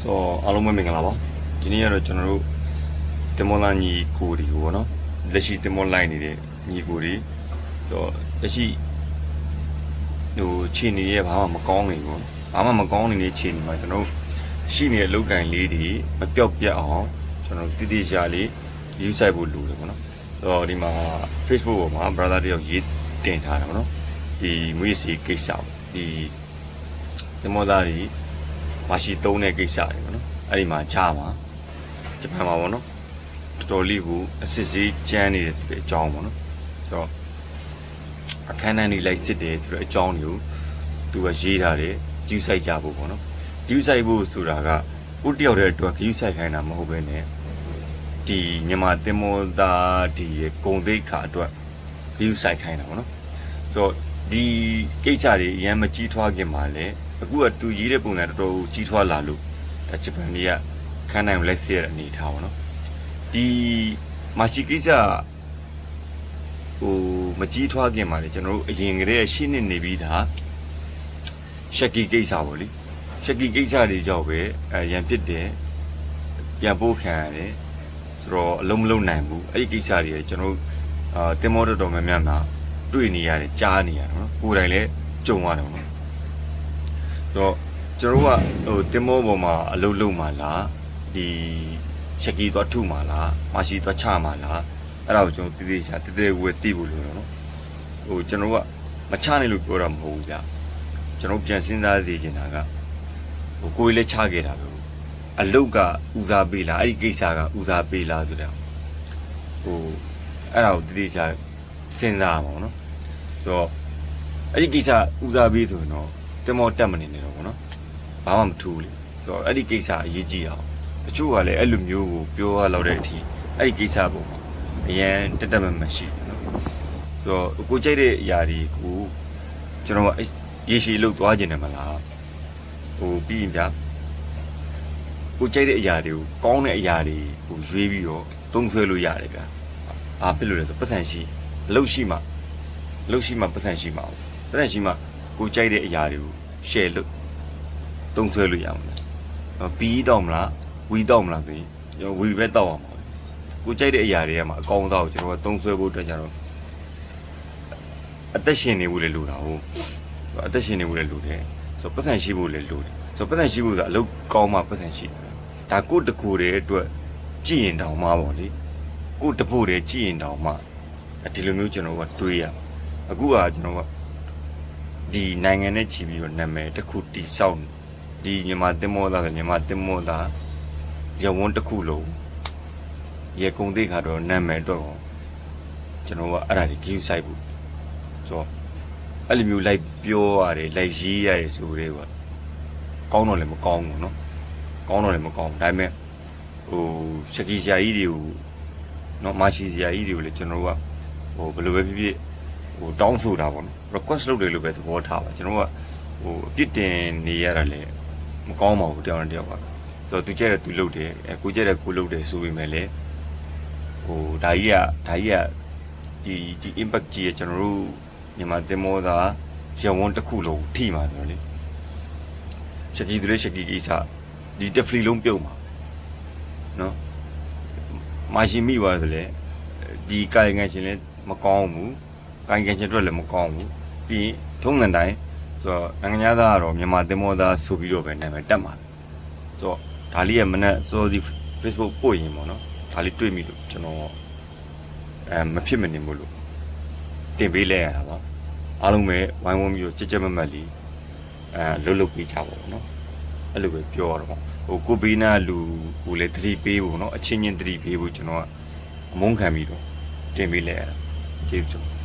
ဆိုတော့အားလုံးပဲမင်္ဂလာပါဒီနေ့ကတော့ကျွန်တော်တို့တင်မောလာညီကိုဒီကိုပေါ့နော်လက်ရှိတင်မောလိုက်နေတဲ့ညီကိုဒီဆိုတော့လက်ရှိဟိုခြေနေရဲ့ဘာမှမကောင်းနေဘူးဘာမှမကောင်းနေတဲ့ခြေနေမှာကျွန်တော်တို့ရှိနေတဲ့လောက်ကင်လေးတွေမပြောက်ပြတ်အောင်ကျွန်တော်တို့တည်တည်ရှာလေးယူဆိုင်ဖို့လိုတယ်ပေါ့နော်ဆိုတော့ဒီမှာ Facebook ပေါ်မှာ brother တယောက်ရေးတင်ထားတာပေါ့နော်ဒီမွေးစီကိစ္စပေါ့ဒီတင်မောသားတွေ မရှိသုံးတဲ့ကိစ္စတွေပေါ့နော်အဲ့ဒီမှာချားမှာဂျပန်မှာပေါ့နော်တော်တော်လေးကိုအစစ်စေးကျန်းနေတယ်ဆိုတဲ့အကြောင်းပေါ့နော်အဲ့တော့အခန်းတိုင်းလေးလိုက်စစ်တယ်ဆိုတဲ့အကြောင်းတွေကိုသူကရေးထားတယ်ယူဆိုင်ကြဖို့ပေါ့နော်ယူဆိုင်ဖို့ဆိုတာကကိုတယောက်တည်းအတွက်ယူဆိုင်ခိုင်းတာမဟုတ်ဘဲနဲ့ဒီမြန်မာတင်မောသားဒီရဲ့ဂုံသိက္ခာအတွက်ယူဆိုင်ခိုင်းတာပေါ့နော်ဆိုတော့ ဒီကိစ္စတွေအရင်မကြီးထွားခင်မှာလည်းအခုကသူရေးတဲ့ပုံစံတော်တော်ကြီးထွားလာလို့ဒါဂျပန်တွေကခန်းနိုင်ကိုလိုက်စီရတဲ့အနေထားပါတော့ဒီမာရှိကိစ္စဟိုမကြီးထွားခင်မှာလေကျွန်တော်တို့အရင်ကတည်းကရှင်းနေနေပြီးသားရှက်ကီကိစ္စပေါ့လေရှက်ကီကိစ္စတွေကြောင့်ပဲအဲရန်ဖြစ်တယ်ပြန်ပို့ခံရတယ်ဆိုတော့အလုံးမလုံးနိုင်ဘူးအဲ့ဒီကိစ္စတွေကျွန်တော်တို့အာတင်မောတော်တော်များများမှာ တွေ့နေရတယ်ကြားနေရတယ်နော်ကိုယ်တိုင်လည်းကြုံရတယ်နော်တော့ကျွန်တော်တို့ကဟိုတင်မောပေါ်မှာအလုပ်လုပ်မှာလားဒီရှက်ကီသွားထုမှာလားမရှိသွားချမှာလားအဲ့ဒါကိုကျွန်တော်တည်တည်ချာတည်တည်ဝယ်တည်ဖို့လို့နော်ဟိုကျွန်တော်ကမချနိုင်လို့ပြောတာမဟုတ်ဘူးဗျကျွန်တော်ပြန်စဉ်းစားစီချင်တာကဟိုကိုယ်လည်းချခဲ့တာပဲအလုတ်ကဦးစားပေးလားအဲ့ဒီကိစ္စကဦးစားပေးလားဆိုတော့ဟိုအဲ့ဒါကိုတည်တည်ချာစဉ်းစားရမှာပေါ့နော် ဆိုတော့အဲ့ဒီကိစ္စဦးစားပေးဆိုရင်တော့တင်မောတက်မနေနေတော့ဘောနော်ဘာမှမထူးလေဆိုတော့အဲ့ဒီကိစ္စအရေးကြီးအောင်တချို့ကလည်းအဲ့လိုမျိုးကိုပြောရလောက်တဲ့အထိအဲ့ဒီကိစ္စပုံမှာအရန်တက်တက်မမရှိဘူးနော်ဆိုတော့ကိုကြိုက်တဲ့အရာတွေကိုကျွန်တော်ကရေရှည်လို့သွားခြင်းတယ်မလားဟိုပြီးရင်ဗျာကိုကြိုက်တဲ့အရာတွေကိုကောင်းတဲ့အရာတွေကိုရွေးပြီးတော့သုံးဆွဲလို့ရတယ်ဗျာဘာဖြစ်လို့လဲဆိုပတ်စံရှိအလုပ်ရှိမှအ လုပ်ရှိမှပတ်စံရှိမှာပတ်စံရှိမှကိုကြိုက်တဲ့အရာတွေကို share လုပ်တုံးဆွဲလို့ရမှာလားဘီးတော့မလားဝီတော့မလားဆိုရင်ကျွန်တော်ဝီပဲတောက်အောင်ပါကိုကြိုက်တဲ့အရာတွေကမှအကောင်းသားကိုကျွန်တော်ကတုံးဆွဲဖို့အတွက်ကြတော့အသက်ရှင်နေဖို့လည်းလိုတာဟုတ်အသက်ရှင်နေဖို့လည်းလိုတယ်ဆိုတော့ပတ်စံရှိဖို့လည်းလိုတယ်ဆိုတော့ပတ်စံရှိဖို့ဆိုတာအလုပ်ကောင်းမှပတ်စံရှိတယ်ဒါကိုတကူတဲ့အတွက်ကြည်ရင်တောင်မှပေါ့လေကိုတဖို့တဲ့ကြည်ရင်တောင်မှဒီလိုမျိုးကျွန်တော်ကတွေးရ အခုကကျွန်တော်က ဒီနိုင်ငံနဲ့ချီပြီးတော့နာမည်တစ်ခုတိဆောက်နေဒီမြန်မာတင်မောသားကမြန်မာတင်မောသားရဝန်းတစ်ခုလုံးရေကုန်သေးခါတော့နာမည်တော့ကျွန်တော်ကအဲ့ဒါကြီး view site ဘူးဆိုတော့အဲ့လိုမျိုးလိုက်ပြောရတယ်လိုက်ရေးရတယ်ဆိုတဲ့ကကောင်းတော့လည်းမကောင်းဘူးเนาะကောင်းတော့လည်းမကောင်းဘူးဒါပေမဲ့ဟိုရှက်ကီဆရာကြီးတွေကိုเนาะမရှိဆရာကြီးတွေကိုလည်းကျွန်တော်တို့ကဟိုဘယ်လိုပဲဖြစ်ဖြစ် ဟိုတောင်းဆိုတာပေါ့နော် request လုပ်တယ်လို့ပဲသဘောထားပါကျွန်တော်ကဟိုအပြစ်တင်နေရတာလည်းမကောင်းပါဘူးတယောက်နဲ့တယောက်ကဆိုတော့သူကြက်တဲ့သူလုပ်တယ်အဲကိုကြက်တဲ့ကိုလုပ်တယ်ဆိုပေမဲ့လည်းဟိုဒါကြီးကဒါကြီးကဒီဒီ impact ကြီးကကျွန်တော်တို့မြန်မာတင်မောသားရဝန်းတစ်ခုလုံးထိမှာဆိုတော့လေရှက်ကီတွေရှက်ကီကိစ္စဒီတက်ဖလီလုံးပြုတ်မှာနော်မာရှင်မိသွားတယ်ဆိုလေဒီကာယငံရှင်လည်းမကောင်းဘူး ကိုင်ကင်ချက်အတွက်လည်းမကောင်းဘူးပြီးရင်ထုံးစံတိုင်းဆိုတော့နိုင်ငံသားကတော့မြန်မာတင်မောသားဆိုပြီးတော့ပဲနာမည်တက်မှာဆိုတော့ဒါလေးရဲ့မနေ့စောစီ Facebook ပို့ရင်ပေါ့နော်ဒါလေးတွေ့မိလို့ကျွန်တော်အဲမဖြစ်မနေမို့လို့တင်ပေးလဲရတာပါအားလုံးပဲဝိုင်းဝန်းပြီးတော့ကြက်ကြက်မက်မက်လေးအဲလှုပ်လှုပ်ပေးကြပါဘောနော်အဲ့လိုပဲပြောရတော့ပေါ့ဟိုကိုဘေးနာလူကိုလည်းသတိပေးဖို့နော်အချင်းချင်းသတိပေးဖို့ကျွန်တော်ကအမုန်းခံပြီးတော့တင်ပေးလဲရတာကျေးဇူး